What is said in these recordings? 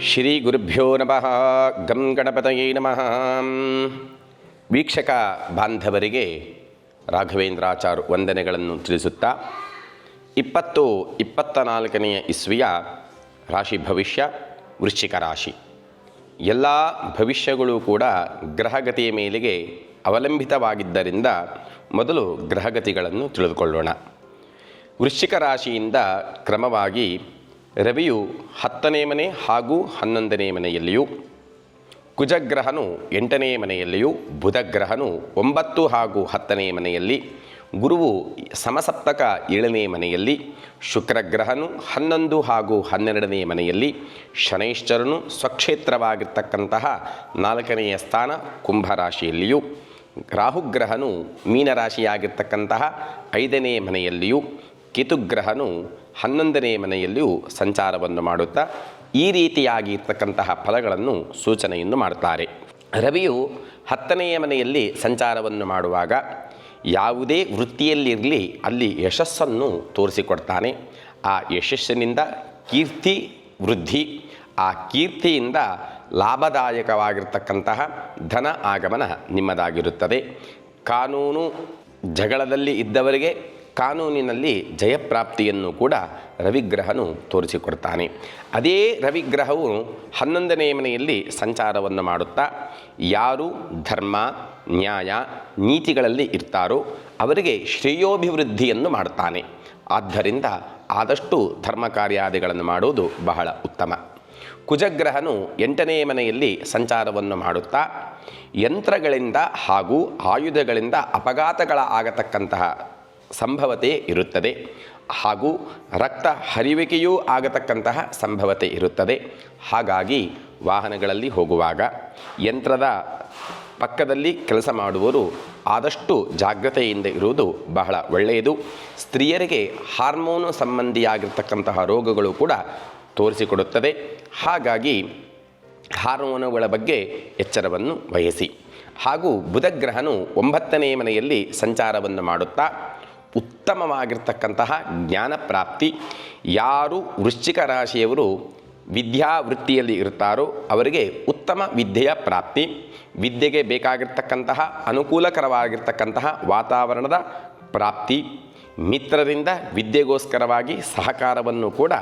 ಶ್ರೀ ಗುರುಭ್ಯೋ ನಮಃ. ಗಂ ಗಣಪತಯೇ ನಮಃ. ವೀಕ್ಷಕ ಬಾಂಧವರಿಗೆ ರಾಘವೇಂದ್ರಾಚಾರ್ ವಂದನೆಗಳನ್ನು ತಿಳಿಸುತ್ತಾ, ಇಪ್ಪತ್ತು ಇಪ್ಪತ್ತ ನಾಲ್ಕನೆಯ ಇಸ್ವಿಯ ರಾಶಿ ಭವಿಷ್ಯ, ವೃಶ್ಚಿಕ ರಾಶಿ. ಎಲ್ಲ ಭವಿಷ್ಯಗಳು ಕೂಡ ಗ್ರಹಗತಿಯ ಮೇಲೆಗೆ ಅವಲಂಬಿತವಾಗಿದ್ದರಿಂದ ಮೊದಲು ಗ್ರಹಗತಿಗಳನ್ನು ತಿಳಿದುಕೊಳ್ಳೋಣ. ವೃಶ್ಚಿಕ ರಾಶಿಯಿಂದ ಕ್ರಮವಾಗಿ ರವಿಯು ಹತ್ತನೇ ಮನೆ ಹಾಗೂ ಹನ್ನೊಂದನೇ ಮನೆಯಲ್ಲಿಯೂ, ಕುಜಗ್ರಹನು ಎಂಟನೇ ಮನೆಯಲ್ಲಿಯೂ, ಬುಧಗ್ರಹನು ಒಂಬತ್ತು ಹಾಗೂ ಹತ್ತನೇ ಮನೆಯಲ್ಲಿ, ಗುರುವು ಸಮಸಪ್ತಕ ಏಳನೇ ಮನೆಯಲ್ಲಿ, ಶುಕ್ರಗ್ರಹನು ಹನ್ನೊಂದು ಹಾಗೂ ಹನ್ನೆರಡನೇ ಮನೆಯಲ್ಲಿ, ಶನೈಶ್ಚರನು ಸ್ವಕ್ಷೇತ್ರವಾಗಿರ್ತಕ್ಕಂತಹ ನಾಲ್ಕನೆಯ ಸ್ಥಾನ ಕುಂಭರಾಶಿಯಲ್ಲಿಯೂ, ರಾಹುಗ್ರಹನು ಮೀನರಾಶಿಯಾಗಿರ್ತಕ್ಕಂತಹ ಐದನೇ ಮನೆಯಲ್ಲಿಯೂ ಕೇತುಗ್ರಹನು ಹನ್ನೊಂದನೇ ಮನೆಯಲ್ಲಿಯೂ ಸಂಚಾರವನ್ನು ಮಾಡುತ್ತಾ ಈ ರೀತಿಯಾಗಿ ಇರ್ತಕ್ಕಂತಹ ಫಲಗಳನ್ನು ಸೂಚನೆಯನ್ನು ಮಾಡ್ತಾರೆ ರವಿಯು ಹತ್ತನೆಯ ಮನೆಯಲ್ಲಿ ಸಂಚಾರವನ್ನು ಮಾಡುವಾಗ ಯಾವುದೇ ವೃತ್ತಿಯಲ್ಲಿರಲಿ ಅಲ್ಲಿ ಯಶಸ್ಸನ್ನು ತೋರಿಸಿಕೊಡ್ತಾನೆ. ಆ ಯಶಸ್ಸಿನಿಂದ ಕೀರ್ತಿ ವೃದ್ಧಿ, ಆ ಕೀರ್ತಿಯಿಂದ ಲಾಭದಾಯಕವಾಗಿರ್ತಕ್ಕಂತಹ ಧನ ಆಗಮನ ನಿಮ್ಮದಾಗಿರುತ್ತದೆ. ಕಾನೂನು ಜಗಳದಲ್ಲಿ ಇದ್ದವರಿಗೆ ಕಾನೂನಿನಲ್ಲಿ ಜಯಪ್ರಾಪ್ತಿಯನ್ನು ಕೂಡ ರವಿಗ್ರಹನು ತೋರಿಸಿಕೊಡ್ತಾನೆ. ಅದೇ ರವಿಗ್ರಹವು ಹನ್ನೊಂದನೇ ಮನೆಯಲ್ಲಿ ಸಂಚಾರವನ್ನು ಮಾಡುತ್ತಾ, ಯಾರು ಧರ್ಮ, ನ್ಯಾಯ, ನೀತಿಗಳಲ್ಲಿ ಇರ್ತಾರೋ ಅವರಿಗೆ ಶ್ರೇಯೋಭಿವೃದ್ಧಿಯನ್ನು ಮಾಡುತ್ತಾನೆ. ಆದ್ದರಿಂದ ಆದಷ್ಟು ಧರ್ಮ ಕಾರ್ಯಾದಿಗಳನ್ನು ಮಾಡುವುದು ಬಹಳ ಉತ್ತಮ. ಕುಜಗ್ರಹನು ಎಂಟನೇ ಮನೆಯಲ್ಲಿ ಸಂಚಾರವನ್ನು ಮಾಡುತ್ತಾ, ಯಂತ್ರಗಳಿಂದ ಹಾಗೂ ಆಯುಧಗಳಿಂದ ಅಪಘಾತಗಳ ಆಗತಕ್ಕಂತಹ ಸಂಭವತೆ ಇರುತ್ತದೆ. ಹಾಗೂ ರಕ್ತ ಹರಿವಿಕೆಯೂ ಆಗತಕ್ಕಂತಹ ಸಂಭವತೆ ಇರುತ್ತದೆ. ಹಾಗಾಗಿ ವಾಹನಗಳಲ್ಲಿ ಹೋಗುವಾಗ ಯಂತ್ರದ ಪಕ್ಕದಲ್ಲಿ ಕೆಲಸ ಮಾಡುವರು ಆದಷ್ಟು ಜಾಗ್ರತೆಯಿಂದ ಇರುವುದು ಬಹಳ ಒಳ್ಳೆಯದು. ಸ್ತ್ರೀಯರಿಗೆ ಹಾರ್ಮೋನು ಸಂಬಂಧಿಯಾಗಿರ್ತಕ್ಕಂತಹ ರೋಗಗಳು ಕೂಡ ತೋರಿಸಿಕೊಡುತ್ತದೆ. ಹಾಗಾಗಿ ಹಾರ್ಮೋನುಗಳ ಬಗ್ಗೆ ಎಚ್ಚರವನ್ನು ವಹಿಸಿ. ಹಾಗೂ ಬುಧಗ್ರಹನು ಒಂಬತ್ತನೇ ಮನೆಯಲ್ಲಿ ಸಂಚಾರವನ್ನು ಮಾಡುತ್ತಾ ಉತ್ತಮವಾಗಿರ್ತಕ್ಕಂತಹ ಜ್ಞಾನ ಪ್ರಾಪ್ತಿ. ಯಾರು ವೃಶ್ಚಿಕ ರಾಶಿಯವರು ವಿದ್ಯಾವೃತ್ತಿಯಲ್ಲಿ ಇರ್ತಾರೋ ಅವರಿಗೆ ಉತ್ತಮ ವಿದ್ಯೆಯ ಪ್ರಾಪ್ತಿ. ವಿದ್ಯೆಗೆ ಬೇಕಾಗಿರ್ತಕ್ಕಂತಹ ಅನುಕೂಲಕರವಾಗಿರ್ತಕ್ಕಂತಹ ವಾತಾವರಣದ ಪ್ರಾಪ್ತಿ. ಮಿತ್ರರಿಂದ ವಿದ್ಯೆಗೋಸ್ಕರವಾಗಿ ಸಹಕಾರವನ್ನು ಕೂಡ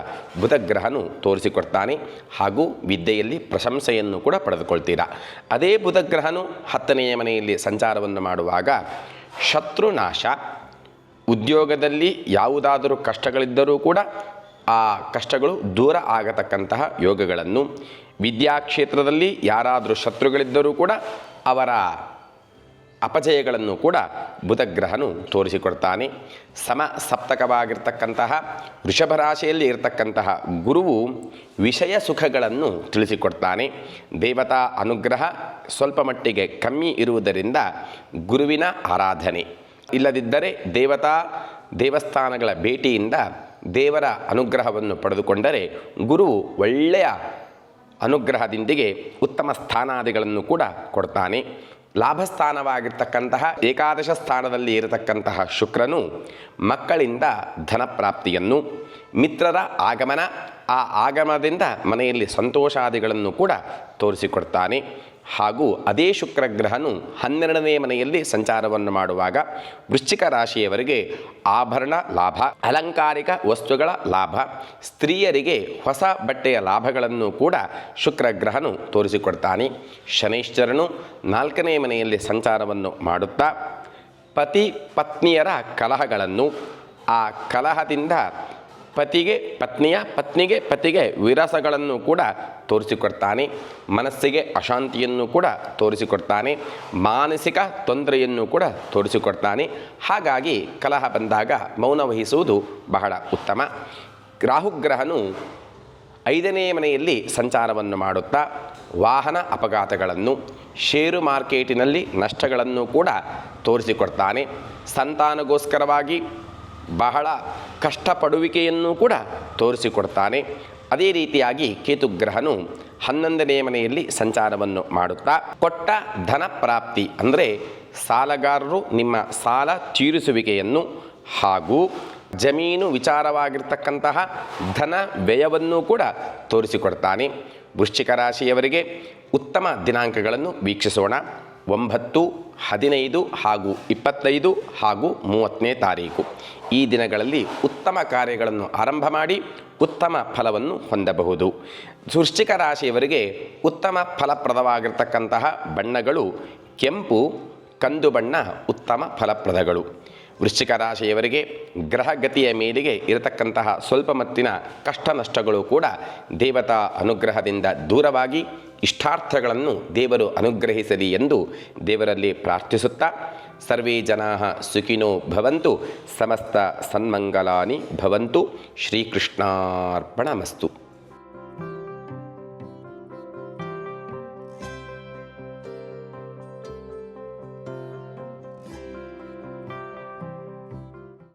ಬುಧಗ್ರಹನು ತೋರಿಸಿಕೊಡ್ತಾನೆ. ಹಾಗೂ ವಿದ್ಯೆಯಲ್ಲಿ ಪ್ರಶಂಸೆಯನ್ನು ಕೂಡ ಪಡೆದುಕೊಳ್ತೀರಾ. ಅದೇ ಬುಧಗ್ರಹನು ಹತ್ತನೆಯ ಮನೆಯಲ್ಲಿ ಸಂಚಾರವನ್ನು ಮಾಡುವಾಗ ಶತ್ರುನಾಶ ಉದ್ಯೋಗದಲ್ಲಿ ಯಾವುದಾದರೂ ಕಷ್ಟಗಳಿದ್ದರೂ ಕೂಡ ಆ ಕಷ್ಟಗಳು ದೂರ ಆಗತಕ್ಕಂತಹ ಯೋಗಗಳನ್ನು ವಿದ್ಯಾಕ್ಷೇತ್ರದಲ್ಲಿ ಯಾರಾದರೂ ಶತ್ರುಗಳಿದ್ದರೂ ಕೂಡ ಅವರ ಅಪಜಯಗಳನ್ನು ಕೂಡ ಬುಧಗ್ರಹನು ತೋರಿಸಿಕೊಡ್ತಾನೆ. ಸಮ ಸಪ್ತಕವಾಗಿರ್ತಕ್ಕಂತಹ ವೃಷಭ ರಾಶಿಯಲ್ಲಿ ಇರತಕ್ಕಂತಹ ಗುರುವು ವಿಷಯ ಸುಖಗಳನ್ನು ತಿಳಿಸಿಕೊಡ್ತಾನೆ. ದೇವತಾ ಅನುಗ್ರಹ ಸ್ವಲ್ಪ ಮಟ್ಟಿಗೆ ಕಮ್ಮಿ ಇರುವುದರಿಂದ ಗುರುವಿನ ಆರಾಧನೆ. ಇಲ್ಲದಿದ್ದರೆ ದೇವತಾ, ದೇವಸ್ಥಾನಗಳ ಭೇಟಿಯಿಂದ ದೇವರ ಅನುಗ್ರಹವನ್ನು ಪಡೆದುಕೊಂಡರೆ ಗುರುವು ಒಳ್ಳೆಯ ಅನುಗ್ರಹದಿಂದಿಗೆ ಉತ್ತಮ ಸ್ಥಾನಾದಿಗಳನ್ನು ಕೂಡ ಕೊಡ್ತಾನೆ. ಲಾಭಸ್ಥಾನವಾಗಿರ್ತಕ್ಕಂತಹ ಏಕಾದಶ ಸ್ಥಾನದಲ್ಲಿ ಇರತಕ್ಕಂತಹ ಶುಕ್ರನು ಮಕ್ಕಳಿಂದ ಧನಪ್ರಾಪ್ತಿಯನ್ನು, ಮಿತ್ರರ ಆಗಮನ, ಆ ಆಗಮನದಿಂದ ಮನೆಯಲ್ಲಿ ಸಂತೋಷಾದಿಗಳನ್ನು ಕೂಡ ತೋರಿಸಿಕೊಡ್ತಾನೆ. ಹಾಗೂ ಅದೇ ಶುಕ್ರಗ್ರಹನು ಹನ್ನೆರಡನೇ ಮನೆಯಲ್ಲಿ ಸಂಚಾರವನ್ನು ಮಾಡುವಾಗ ವೃಶ್ಚಿಕ ರಾಶಿಯವರಿಗೆ ಆಭರಣ ಲಾಭ, ಅಲಂಕಾರಿಕ ವಸ್ತುಗಳ ಲಾಭ, ಸ್ತ್ರೀಯರಿಗೆ ಹೊಸ ಬಟ್ಟೆಯ ಲಾಭಗಳನ್ನು ಕೂಡ ಶುಕ್ರಗ್ರಹನು ತೋರಿಸಿಕೊಡ್ತಾನೆ. ಶನೈಶ್ಚರನು ನಾಲ್ಕನೇ ಮನೆಯಲ್ಲಿ ಸಂಚಾರವನ್ನು ಮಾಡುತ್ತಾ, ಪತಿ ಪತ್ನಿಯರ ಕಲಹಗಳನ್ನು ಆ ಕಲಹದಿಂದ ಪತಿಗೆ ಪತ್ನಿಯ, ಪತ್ನಿಗೆ ಪತಿಗೆ ವಿರಸಗಳನ್ನು ಕೂಡ ತೋರಿಸಿಕೊಡ್ತಾನೆ. ಮನಸ್ಸಿಗೆ ಅಶಾಂತಿಯನ್ನು ಕೂಡ ತೋರಿಸಿಕೊಡ್ತಾನೆ. ಮಾನಸಿಕ ತೊಂದರೆಯನ್ನು ಕೂಡ ತೋರಿಸಿಕೊಡ್ತಾನೆ. ಹಾಗಾಗಿ ಕಲಹ ಬಂದಾಗ ಮೌನ ವಹಿಸುವುದು ಬಹಳ ಉತ್ತಮ. ರಾಹುಗ್ರಹನು ಐದನೇ ಮನೆಯಲ್ಲಿ ಸಂಚಾರವನ್ನು ಮಾಡುತ್ತಾ ವಾಹನ ಅಪಘಾತಗಳನ್ನು, ಷೇರು ಮಾರ್ಕೆಟಿನಲ್ಲಿ ನಷ್ಟಗಳನ್ನು ಕೂಡ ತೋರಿಸಿಕೊಡ್ತಾನೆ. ಸಂತಾನಗೋಸ್ಕರವಾಗಿ ಬಹಳ ಕಷ್ಟಪಡುವಿಕೆಯನ್ನು ಕೂಡ ತೋರಿಸಿಕೊಡ್ತಾನೆ. ಅದೇ ರೀತಿಯಾಗಿ ಕೇತುಗ್ರಹನು ಹನ್ನೊಂದನೇ ಮನೆಯಲ್ಲಿ ಸಂಚಾರವನ್ನು ಮಾಡುತ್ತಾ, ಕೊಟ್ಟ ಧನ ಪ್ರಾಪ್ತಿ ಅಂದರೆ ಸಾಲಗಾರರು ನಿಮ್ಮ ಸಾಲ ತೀರಿಸುವಿಕೆಯನ್ನು ಹಾಗೂ ಜಮೀನು ವಿಚಾರವಾಗಿರ್ತಕ್ಕಂತಹ ಧನ ವ್ಯಯವನ್ನು ಕೂಡ ತೋರಿಸಿಕೊಡ್ತಾನೆ. ವೃಶ್ಚಿಕ ರಾಶಿಯವರಿಗೆ ಉತ್ತಮ ದಿನಾಂಕಗಳನ್ನು ವೀಕ್ಷಿಸೋಣ. ಒಂಬತ್ತು ಹದಿನೈದು ಹಾಗೂ ಇಪ್ಪತ್ತೈದು ಹಾಗೂ ಮೂವತ್ತನೇ ತಾರೀಕು. ಈ ದಿನಗಳಲ್ಲಿ ಉತ್ತಮ ಕಾರ್ಯಗಳನ್ನು ಆರಂಭ ಮಾಡಿ ಉತ್ತಮ ಫಲವನ್ನು ಹೊಂದಬಹುದು. ವೃಶ್ಚಿಕ ರಾಶಿಯವರಿಗೆ ಉತ್ತಮ ಫಲಪ್ರದವಾಗಿರ್ತಕ್ಕಂತಹ ಬಣ್ಣಗಳು ಕೆಂಪು, ಕಂದು ಬಣ್ಣ ಉತ್ತಮ ಫಲಪ್ರದಗಳು. ವೃಶ್ಚಿಕ ರಾಶಿಯವರಿಗೆ ಗ್ರಹಗತಿಯ ಮೇಲಿಗೆ ಇರತಕ್ಕಂತಹ ಸ್ವಲ್ಪ ಮತ್ತಿನ ಕಷ್ಟ ನಷ್ಟಗಳು ಕೂಡ ದೇವತಾ ಅನುಗ್ರಹದಿಂದ ದೂರವಾಗಿ ಇಷ್ಟಾರ್ಥಗಳನ್ನು ದೇವರು ಅನುಗ್ರಹಿಸಲಿ ಎಂದು ದೇವರಲ್ಲಿ ಪ್ರಾರ್ಥಿಸುತ್ತಾ, ಸರ್ವೇ ಜನಾ ಸುಖಿನೋ ಭವಂತು, ಸಮಸ್ತ ಸನ್ಮಂಗಲಾನಿ ಭವಂತು, ಶ್ರೀಕೃಷ್ಣಾರ್ಪಣಮಸ್ತು.